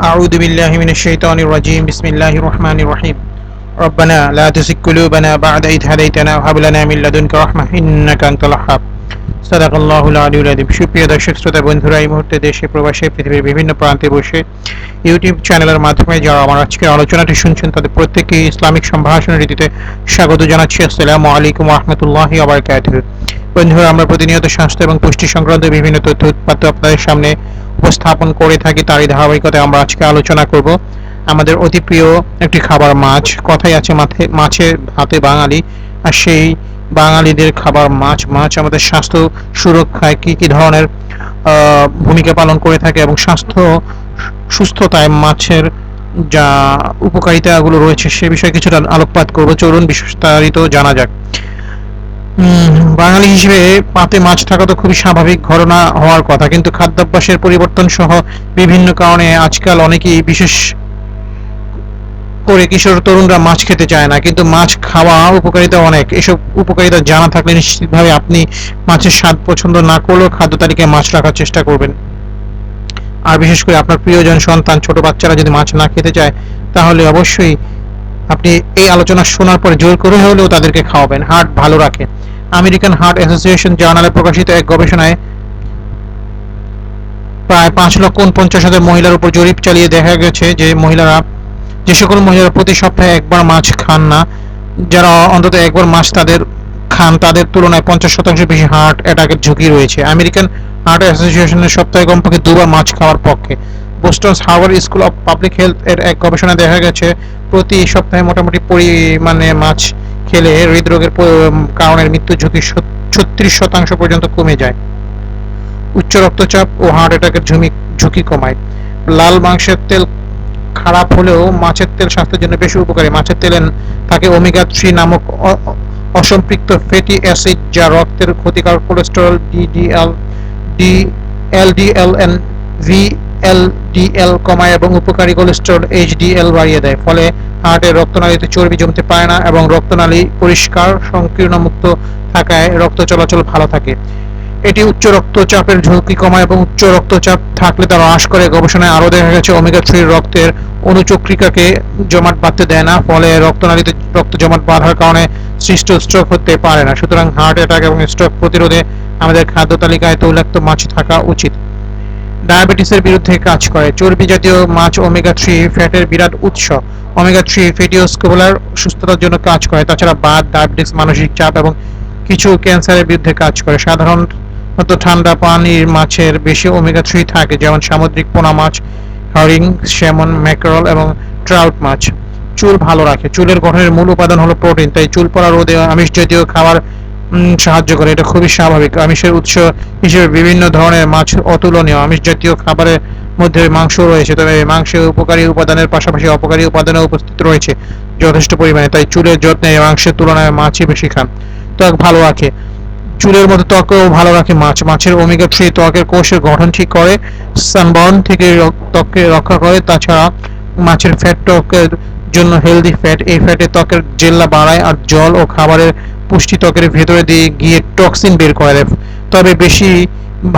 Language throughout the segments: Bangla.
أعوذ بالله من الشيطان الرجيم بسم الله الرحمن الرحيم ربنا لا تزغ قلوبنا بعد إذ هديتنا وهب لنا من لدنك رحمة إنك أنت الوهاب صدق الله العلي العظيم সুপ্রিয় দর্শক শ্রোতা বন্ধুরা এই মুহূর্তে দেশে প্রবাসে পৃথিবীর বিভিন্ন প্রান্তে বসে ইউটিউব চ্যানেলের মাধ্যমে যারা আমার আজকের আলোচনাটি শুনছেন তাদের প্রত্যেককে ইসলামিক সম্ভাষণ রীতিতে স্বাগত জানাচ্ছি আসসালামু আলাইকুম রহমতুল্লাহি আবরকাতুহ বন্ধুরা আমরা প্রতিনিয়ত স্বাস্থ্য এবং পুষ্টি সংক্রান্ত বিভিন্ন তথ্য উৎপাদ্য আপনাদের সামনে উপস্থাপন করে থাকি তারই ধারাবাহিকতায় আমরা আজকে আলোচনা করব। আমাদের অতি প্রিয় একটি খাবার মাছ, কথাই আছে মাছের ভাতে বাঙালি, আর সেই বাঙালিদের খাবার মাছ মাছ আমাদের স্বাস্থ্য সুরক্ষায় কি কি ধরনের ভূমিকা পালন করে থাকে এবং স্বাস্থ্য সুস্থতায় মাছের যা উপকারিতাগুলো রয়েছে সে বিষয়ে কিছুটা আলোকপাত করব। চলুন বিস্তারিত জানা যাক। বাঙালি হিসেবে পাতে মাছ থাকা তো খুবই স্বাভাবিক ঘটনা হওয়ার কথা। কিন্তু খাদ্যাভ্যাসের পরিবর্তন সহ বিভিন্ন কারণে আজকাল অনেকেই বিশেষ করে কিশোর তরুণরা মাছ খেতে চায় না। কিন্তু মাছ খাওয়া উপকারিতা অনেক। এসব উপকারিতা জানা থাকলে নিশ্চিতভাবে আপনি মাছের স্বাদ পছন্দ না করলেও খাদ্য তালিকায় মাছ রাখার চেষ্টা করবেন। আর বিশেষ করে আপনার প্রিয়জন, সন্তান, ছোট বাচ্চারা যদি মাছ না খেতে চায়, তাহলে অবশ্যই আপনি এই আলোচনা শোনার পরে জোর করে হলেও তাদেরকে খাওয়াবেন। হার্ট ভালো রাখে। আমেরিকান হার্ট অ্যাসোসিয়েশন জার্নালে প্রকাশিত এক গবেষণায় প্রায় পাঁচ লক্ষ উনপঞ্চাশ হাজার মহিলার উপর জরিপ চালিয়ে দেখা গেছে যে মহিলারা, যে সকল মহিলারা প্রতি সপ্তাহে একবার মাছ খান না, যারা অন্তত একবার মাছ তাদের খান, তাদের তুলনায় পঞ্চাশ শতাংশ বেশি হার্ট অ্যাটাকের ঝুঁকি রয়েছে। আমেরিকান হার্ট অ্যাসোসিয়েশনের সপ্তাহে কমপক্ষে দুবার মাছ খাওয়ার পক্ষে। Boston Harvard school of public health এর এক গবেষণায় দেখা গেছে, প্রতি সপ্তাহে মোটামুটি পরিমাণে মাছ খেলে হৃদরোগের কারণের মৃত্যু ঝুঁকি ছত্রিশ শতাংশ পর্যন্ত কমে যায়। উচ্চ রক্তচাপ ও হার্ট অ্যাটাকের ঝুঁকি ঝুঁকি কমায়। লাল মাংসের তেল খারাপ হলেও মাছের তেল স্বাস্থ্যের জন্য বেশি উপকারী। মাছের তেলে থাকে ওমেগা থ্রি নামক অসম্পৃক্ত ফ্যাটি অ্যাসিড যা রক্তের ক্ষতিকারক cholesterol DDL D LDL N V LDL কমায় এবং উপকারী কোলেস্টেরল এইচডিএল বাড়িয়ে দেয়। ফলে হার্টের রক্তনালীতে চর্বি জমতে পারে না এবং রক্তনালী পরিষ্কার সংকীর্ণ মুক্ত থাকায় রক্ত চলাচল ভালো থাকে। এটি উচ্চ রক্তচাপের ঝুঁকি কমায় এবং উচ্চ রক্তচাপ থাকলে তা হ্রাস করে। গবেষণায় আরও দেখা গেছে ওমেগা থ্রির রক্তের অনুচক্রিকাকে জমাট বাঁধতে দেয় না, ফলে রক্তনালীতে রক্ত জমাট বাঁধার কারণে সৃষ্ট স্ট্রোক হতে পারে না। সুতরাং হার্ট অ্যাটাক এবং স্ট্রোক প্রতিরোধে আমাদের খাদ্য তালিকায় তৈলাক্ত মাছ থাকা উচিত। ডায়াবেটিসের বিরুদ্ধে কাজ করে। চর্বি জাতীয় মাছ ওমেগা থ্রি ফ্যাটের বিরাট উৎস। ওমেগা থ্রি ফেটিওস্কোবুলার সুস্থতার জন্য কাজ করে। তাছাড়া বাত, ডায়াবেটিস, মানসিক চাপ এবং কিছু ক্যান্সারের বিরুদ্ধে কাজ করে। সাধারণত ঠান্ডা পানির মাছের বেশি ওমেগা থ্রি থাকে, যেমন সামুদ্রিক পোনা মাছ হারিং স্যামন ম্যাকরল এবং ট্রাউট মাছ। চুল ভালো রাখে। চুলের গঠনের মূল উপাদান হলো প্রোটিন, তাই চুল পড়া রোদে আমিষ জাতীয় খাবার সাহায্য করে। এটা খুবই স্বাভাবিক। আমিষের উৎস হিসেবে বিভিন্ন ধরনের মাছ অতুলনীয়। আমিষ জাতীয় খাবারের মধ্যে মাংস রয়েছে, তবে মাংসে উপকারী উপাদানের পাশাপাশি অপকারী উপাদানও উপস্থিত রয়েছে যথেষ্ট পরিমাণে। তাই চুলের যত্নে মাংসের তুলনায় মাছই বেশি খান। ত্বক ভালো রাখে। চুলের মতো ত্বকও ভালো রাখে মাছ। মাছের ওমেগা থ্রি ত্বকের কোষের গঠন ঠিক করে, সানবার্ন থেকে ত্বককে রক্ষা করে। তাছাড়া মাছের ফ্যাট ত্বকের জন্য হেলদি ফ্যাট। এই ফ্যাটে ত্বকের জেল্লা বাড়ায় আর জল ও খাবারের পুষ্টি ত্বকের ভেতরে দিয়ে গিয়ে টক্সিন বের করে দেয় তবে বেশি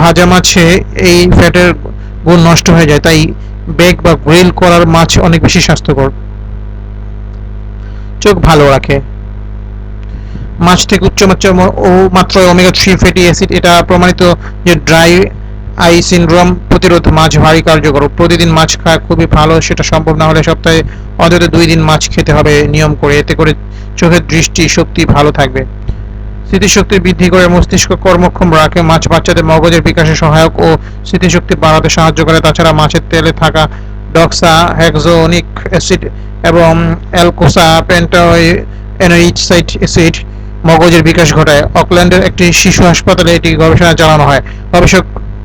ভাজা মাছে এই ফ্যাটের গুণ নষ্ট হয়ে যায়। তাই বেক বা গ্রিল করার মাছ অনেক বেশি স্বাস্থ্যকর। চোখ ভালো রাখে। মাছ থেকে উচ্চ মাত্রা ও মাত্রায় ওমেগা থ্রি ফ্যাটি অ্যাসিড এটা প্রমাণিত যে ড্রাই আই সিনড্রোম প্রতিরোধ মাছ ভারী কার্যকর। প্রতিদিন মাছ খাওয়া খুবই ভালো, সেটা সম্ভব না হলে সপ্তাহে অন্তত দুই দিন মাছ খেতে হবে নিয়ম করে। এতে করে চোখের দৃষ্টি শক্তি ভালো থাকবে। স্মৃতিশক্তি বৃদ্ধি করে মস্তিষ্ক কর্মক্ষম রাখে। মাছ বাচ্চাদের মগজের বিকাশে সহায়ক ও স্মৃতিশক্তি বাড়াতে সাহায্য করে। তাছাড়া মাছের তেলে থাকা ডক্সা, হেক্সোনিক অ্যাসিড এবং অ্যালকোসা পেন্টানোইসাইড অ্যাসিড মগজের বিকাশ ঘটায়। অকল্যান্ডের একটি শিশু হাসপাতালে এটি গবেষণা চালানো হয়।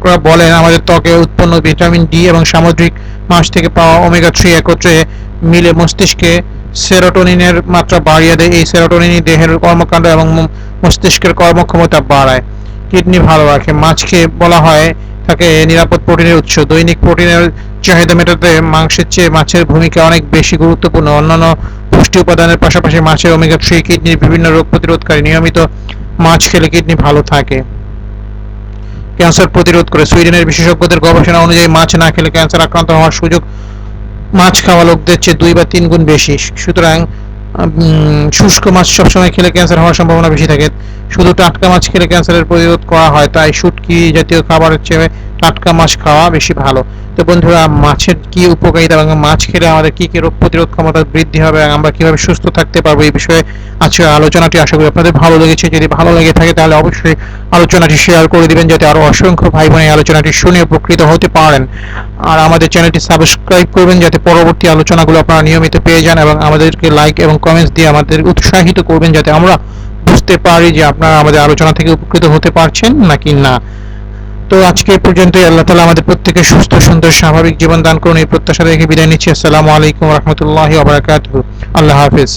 গবেষকরা বলেন, আমাদের ত্বকে উৎপন্ন ভিটামিন ডি এবং সামুদ্রিক মাছ থেকে পাওয়া ওমেগা থ্রি একত্রে মিলে মস্তিষ্কে সেরোটোনিনের মাত্রা বাড়িয়ে দেয়। এই সেরোটোনিনই দেহের কর্মকাণ্ড এবং মস্তিষ্কের কর্মক্ষমতা বাড়ায়। কিডনি ভালো রাখে। মাছকে বলা হয়, থাকে নিরাপদ প্রোটিনের উৎস। দৈনিক প্রোটিনের চাহিদা মেটাতে মাংসের চেয়ে মাছের ভূমিকা অনেক বেশি গুরুত্বপূর্ণ। অন্যান্য পুষ্টি উপাদানের পাশাপাশি মাছের ওমেগা থ্রি কিডনির বিভিন্ন রোগ প্রতিরোধকারী নিয়মিত মাছ খেলে কিডনি ভালো থাকে। ক্যান্সার প্রতিরোধ করে সুইডেনের বিশেষজ্ঞদের গবেষণা অনুযায়ী মাছ না খেলে ক্যান্সার আক্রান্ত হওয়ার সুযোগ মাছ খাওয়া লোকদের চেয়ে দুই বা তিন গুণ বেশি। সুতরাং শুষ্ক মাছ সবসময় খেলে ক্যান্সার হওয়ার সম্ভাবনা বেশি থাকে। শুধু টাটকা মাছ খেলে ক্যান্সারের প্রতিরোধ করা হয়, তাই শুটকি জাতীয় খাবারের চেয়ে টাটকা মাছ খাওয়া বেশি ভালো। তো বন্ধুরা, মাছের কি উপকারিতা এবং মাছ খেলে আমাদের কি কি রোগ প্রতিরোধ ক্ষমতা বৃদ্ধি হবে এবং আমরা কীভাবে সুস্থ থাকতে পারব এই বিষয়ে আজকের আলোচনাটি আশা করি আপনাদের ভালো লেগেছে। যদি ভালো লেগে থাকে তাহলে অবশ্যই আলোচনাটি শেয়ার করে দিবেন যাতে আরও অসংখ্য ভাই বোন এই আলোচনাটি শুনে উপকৃত হতে পারেন। আর আমাদের চ্যানেলটি সাবস্ক্রাইব করবেন যাতে পরবর্তী আলোচনাগুলো আপনারা নিয়মিত পেয়ে যান এবং আমাদেরকে লাইক এবং কমেন্টস দিয়ে আমাদের উৎসাহিত করবেন যাতে আমরা বুঝতে পারি যে আপনারা আমাদের আলোচনা থেকে উপকৃত হতে পারছেন নাকি না? তো আজকে পর্যন্ত আল্লাহ তালা আমাদের প্রত্যেকের সুস্থ, সুন্দর, স্বাভাবিক জীবন দান করুন। এই প্রত্যাশা রেখে বিদায় নিচ্ছি। আসসালামু আলাইকুম রহমতুল্লাহি আবরাকাত আল্লাহ হাফিজ।